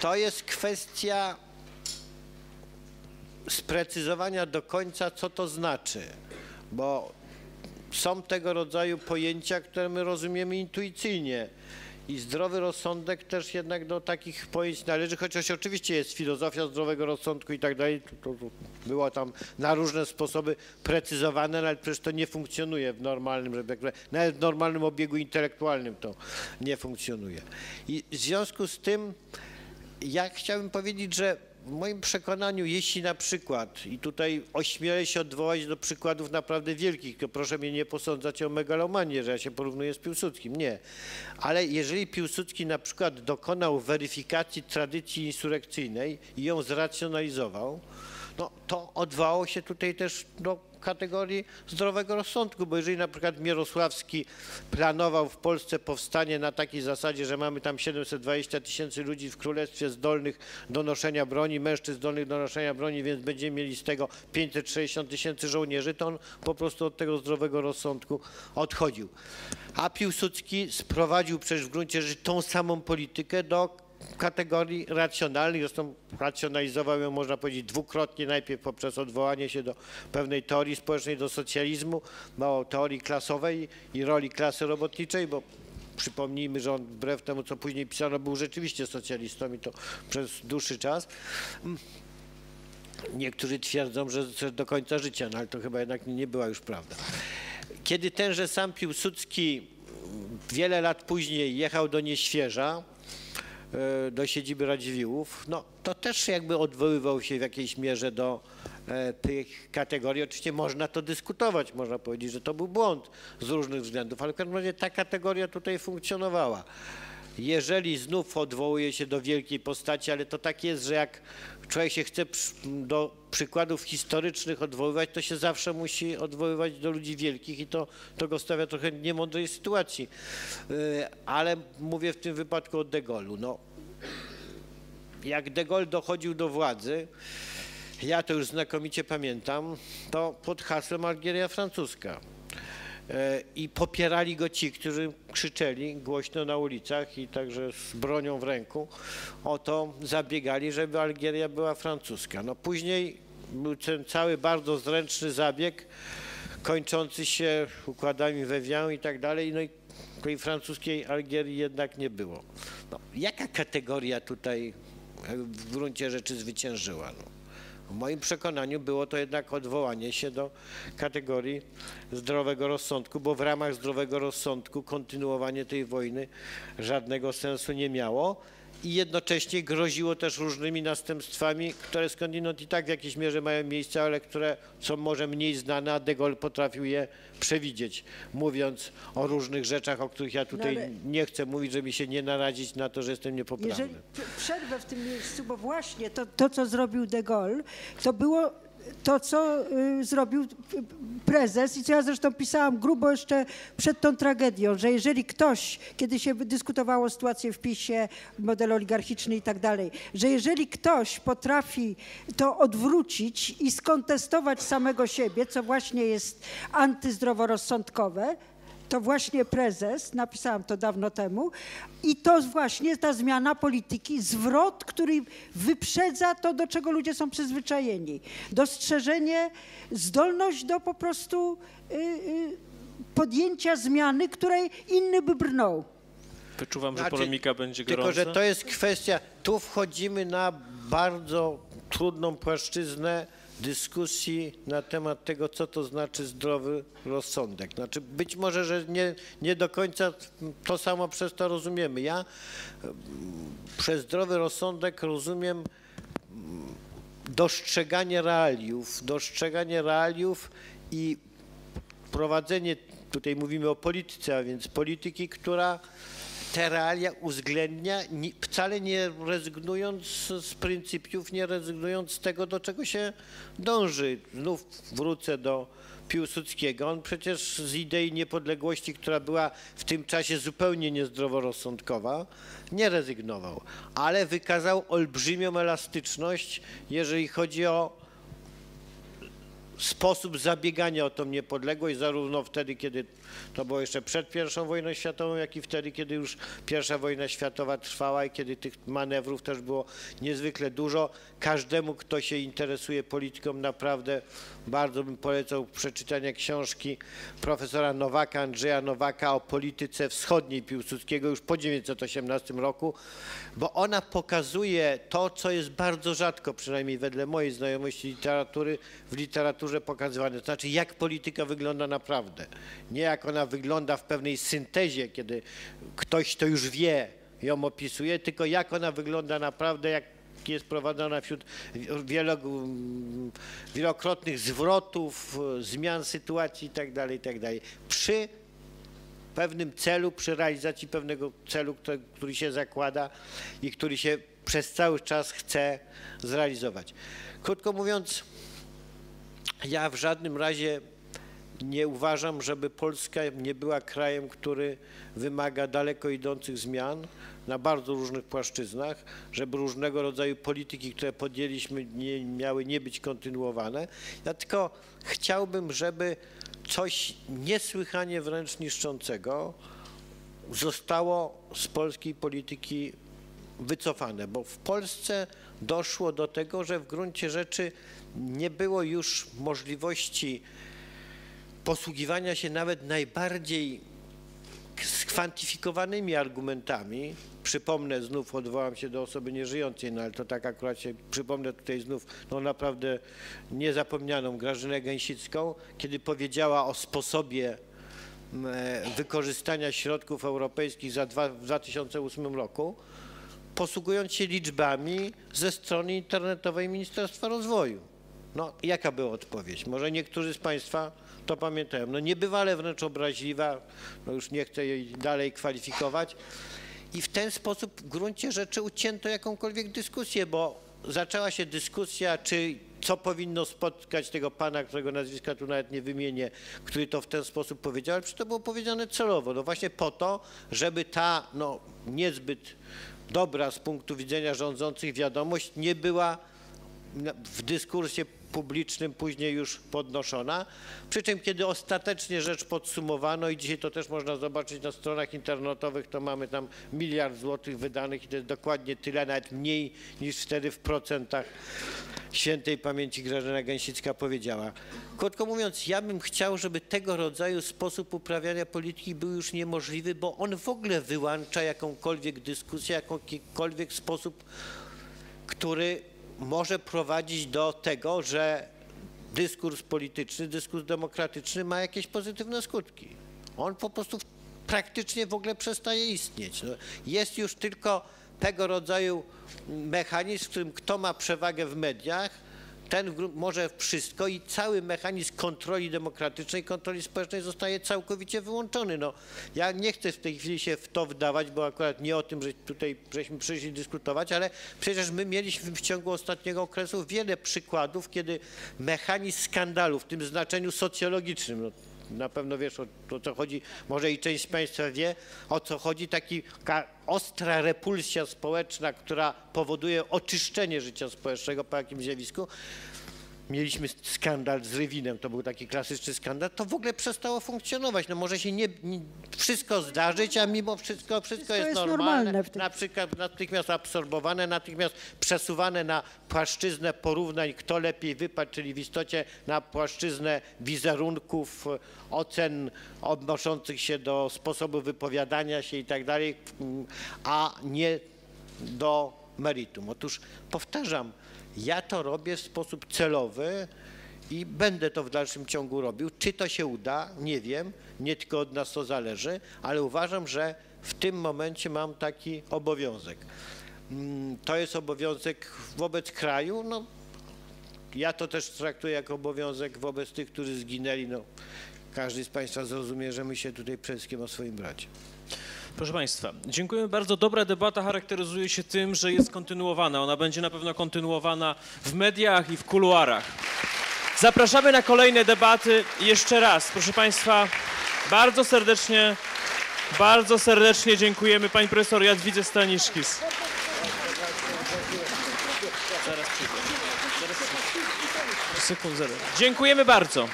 To jest kwestia sprecyzowania do końca, co to znaczy, bo są tego rodzaju pojęcia, które my rozumiemy intuicyjnie. I zdrowy rozsądek też jednak do takich pojęć należy, chociaż oczywiście jest filozofia zdrowego rozsądku i tak dalej, to, to było tam na różne sposoby precyzowane, no ale przecież to nie funkcjonuje w normalnym, nawet w normalnym obiegu intelektualnym to nie funkcjonuje. I w związku z tym ja chciałbym powiedzieć, że w moim przekonaniu, jeśli na przykład, i tutaj ośmielę się odwołać do przykładów naprawdę wielkich, to proszę mnie nie posądzać o megalomanię, że ja się porównuję z Piłsudskim, nie. Ale jeżeli Piłsudski na przykład dokonał weryfikacji tradycji insurekcyjnej i ją zracjonalizował, no to odwołało się tutaj też do kategorii zdrowego rozsądku, bo jeżeli na przykład Mierosławski planował w Polsce powstanie na takiej zasadzie, że mamy tam 720 tysięcy ludzi w królestwie zdolnych do noszenia broni, mężczyzn zdolnych do noszenia broni, więc będziemy mieli z tego 560 tysięcy żołnierzy, to on po prostu od tego zdrowego rozsądku odchodził. A Piłsudski sprowadził przecież w gruncie rzeczy tą samą politykę do kategorii racjonalnych, zresztą racjonalizował ją, można powiedzieć, dwukrotnie, najpierw poprzez odwołanie się do pewnej teorii społecznej, do socjalizmu, do teorii klasowej i roli klasy robotniczej, bo przypomnijmy, że on wbrew temu, co później pisano, był rzeczywiście socjalistą i to przez dłuższy czas. Niektórzy twierdzą, że do końca życia, no ale to chyba jednak nie była już prawda. Kiedy tenże sam Piłsudski wiele lat później jechał do Nieświeża, do siedziby Radziwiłłów, no to też jakby odwoływał się w jakiejś mierze do e, tych kategorii. Oczywiście można to dyskutować, można powiedzieć, że to był błąd z różnych względów, ale w każdym razie ta kategoria tutaj funkcjonowała. Jeżeli znów odwołuje się do wielkiej postaci, ale to tak jest, że jak człowiek się chce do przykładów historycznych odwoływać, to się zawsze musi odwoływać do ludzi wielkich i to, to go stawia trochę niemądrej sytuacji. E, ale mówię w tym wypadku o De Gaulle'u. No, jak De Gaulle dochodził do władzy, ja to już znakomicie pamiętam, to pod hasłem Algieria francuska. I popierali go ci, którzy krzyczeli głośno na ulicach i także z bronią w ręku o to zabiegali, żeby Algieria była francuska. No później był ten cały bardzo zręczny zabieg kończący się układami we i tak dalej. No i tej francuskiej Algierii jednak nie było. No, jaka kategoria tutaj w gruncie rzeczy zwyciężyła? No? W moim przekonaniu było to jednak odwołanie się do kategorii zdrowego rozsądku, bo w ramach zdrowego rozsądku kontynuowanie tej wojny żadnego sensu nie miało i jednocześnie groziło też różnymi następstwami, które skądinąd i tak w jakiejś mierze mają miejsce, ale które są może mniej znane, a de Gaulle potrafił je przewidzieć, mówiąc o różnych rzeczach, o których ja tutaj no nie chcę mówić, żeby się nie narazić na to, że jestem niepoprawny. Jeżeli przerwę w tym miejscu, bo właśnie to, to co zrobił de Gaulle, to było to, co y, zrobił prezes i co ja zresztą pisałam grubo jeszcze przed tą tragedią, że jeżeli ktoś, kiedy się dyskutowało sytuację w PiSie, model oligarchiczny i tak dalej, że jeżeli ktoś potrafi to odwrócić i skontestować samego siebie, co właśnie jest antyzdroworozsądkowe, to właśnie prezes, napisałam to dawno temu, i to właśnie ta zmiana polityki, zwrot, który wyprzedza to, do czego ludzie są przyzwyczajeni. Dostrzeżenie, zdolność do po prostu y, y, podjęcia zmiany, której inny by brnął. Wyczuwam, że znaczy, polemika będzie gorąca. Tylko, że to jest kwestia, tu wchodzimy na bardzo trudną płaszczyznę dyskusji na temat tego, co to znaczy zdrowy rozsądek. Znaczy być może, że nie, nie do końca to samo przez to rozumiemy. Ja mm, przez zdrowy rozsądek rozumiem mm, dostrzeganie realiów, dostrzeganie realiów i prowadzenie, tutaj mówimy o polityce, a więc polityki, która te realia uwzględnia, wcale nie rezygnując z pryncypiów, nie rezygnując z tego, do czego się dąży. Znów wrócę do Piłsudskiego. On przecież z idei niepodległości, która była w tym czasie zupełnie niezdroworozsądkowa, nie rezygnował, ale wykazał olbrzymią elastyczność, jeżeli chodzi o sposób zabiegania o tą niepodległość, zarówno wtedy, kiedy to było jeszcze przed I wojną światową, jak i wtedy, kiedy już I wojna światowa trwała i kiedy tych manewrów też było niezwykle dużo. Każdemu, kto się interesuje polityką, naprawdę bardzo bym polecał przeczytania książki profesora Nowaka, Andrzeja Nowaka o polityce wschodniej Piłsudskiego już po 1918 roku, bo ona pokazuje to, co jest bardzo rzadko, przynajmniej wedle mojej znajomości literatury, w literaturze pokazywane. To znaczy, jak polityka wygląda naprawdę. Nie jak ona wygląda w pewnej syntezie, kiedy ktoś to już wie, ją opisuje, tylko jak ona wygląda naprawdę, jak jest prowadzona wśród wielo, wielokrotnych zwrotów, zmian sytuacji itd., itd. Przy pewnym celu, przy realizacji pewnego celu, który, który się zakłada i który się przez cały czas chce zrealizować. Krótko mówiąc, ja w żadnym razie nie uważam, żeby Polska nie była krajem, który wymaga daleko idących zmian na bardzo różnych płaszczyznach, żeby różnego rodzaju polityki, które podjęliśmy, nie, miały nie być kontynuowane. Ja tylko chciałbym, żeby coś niesłychanie wręcz niszczącego zostało z polskiej polityki wycofane, bo w Polsce doszło do tego, że w gruncie rzeczy nie było już możliwości posługiwania się nawet najbardziej skwantyfikowanymi argumentami. Przypomnę, znów odwołam się do osoby nieżyjącej, no ale to tak akurat się przypomnę tutaj znów, no naprawdę niezapomnianą Grażynę Gęsicką, kiedy powiedziała o sposobie e, wykorzystania środków europejskich za dwa, w 2008 roku, posługując się liczbami ze strony internetowej Ministerstwa Rozwoju. No, jaka była odpowiedź? Może niektórzy z Państwa to pamiętają. No niebywale wręcz obraźliwa, no już nie chcę jej dalej kwalifikować. I w ten sposób w gruncie rzeczy ucięto jakąkolwiek dyskusję, bo zaczęła się dyskusja, czy co powinno spotkać tego pana, którego nazwiska tu nawet nie wymienię, który to w ten sposób powiedział, ale przecież to było powiedziane celowo, no właśnie po to, żeby ta no, niezbyt dobra z punktu widzenia rządzących wiadomość nie była w dyskursie publicznym później już podnoszona. Przy czym kiedy ostatecznie rzecz podsumowano i dzisiaj to też można zobaczyć na stronach internetowych, to mamy tam miliard złotych wydanych i to jest dokładnie tyle, nawet mniej niż wtedy w procentach świętej pamięci Grażyna Gęsicka powiedziała. Krótko mówiąc, ja bym chciał, żeby tego rodzaju sposób uprawiania polityki był już niemożliwy, bo on w ogóle wyłącza jakąkolwiek dyskusję, jakikolwiek sposób, który może prowadzić do tego, że dyskurs polityczny, dyskurs demokratyczny ma jakieś pozytywne skutki. On po prostu praktycznie w ogóle przestaje istnieć. No, jest już tylko tego rodzaju mechanizm, w którym kto ma przewagę w mediach, ten może wszystko i cały mechanizm kontroli demokratycznej, kontroli społecznej zostaje całkowicie wyłączony. No, ja nie chcę w tej chwili się w to wdawać, bo akurat nie o tym, że tutaj żeśmy przyszli dyskutować, ale przecież my mieliśmy w ciągu ostatniego okresu wiele przykładów, kiedy mechanizm skandalu w tym znaczeniu socjologicznym, no, na pewno wiesz o, o, co chodzi, może i część z Państwa wie, o co chodzi, taka ostra repulsja społeczna, która powoduje oczyszczenie życia społecznego po jakimś zjawisku. Mieliśmy skandal z Rywinem, to był taki klasyczny skandal, to w ogóle przestało funkcjonować. No może się nie, nie wszystko zdarzyć, a mimo wszystko wszystko, wszystko jest, jest, normalne. normalne na przykład natychmiast absorbowane, natychmiast przesuwane na płaszczyznę porównań, kto lepiej wypadł, czyli w istocie na płaszczyznę wizerunków, ocen odnoszących się do sposobu wypowiadania się i tak dalej, a nie do meritum. Otóż powtarzam, ja to robię w sposób celowy i będę to w dalszym ciągu robił. Czy to się uda? Nie wiem. Nie tylko od nas to zależy, ale uważam, że w tym momencie mam taki obowiązek. Mm, to jest obowiązek wobec kraju. No, ja to też traktuję jako obowiązek wobec tych, którzy zginęli. No, każdy z Państwa zrozumie, że my się tutaj przede wszystkim o swoim bracie. Proszę Państwa, dziękujemy bardzo. Dobra debata charakteryzuje się tym, że jest kontynuowana. Ona będzie na pewno kontynuowana w mediach i w kuluarach. Zapraszamy na kolejne debaty. Jeszcze raz, proszę Państwa, bardzo serdecznie, bardzo serdecznie dziękujemy Pani Profesor Jadwidze Staniszkis. Zaraz przyjdę. Zaraz przyjdę. sekund zero. Dziękujemy bardzo.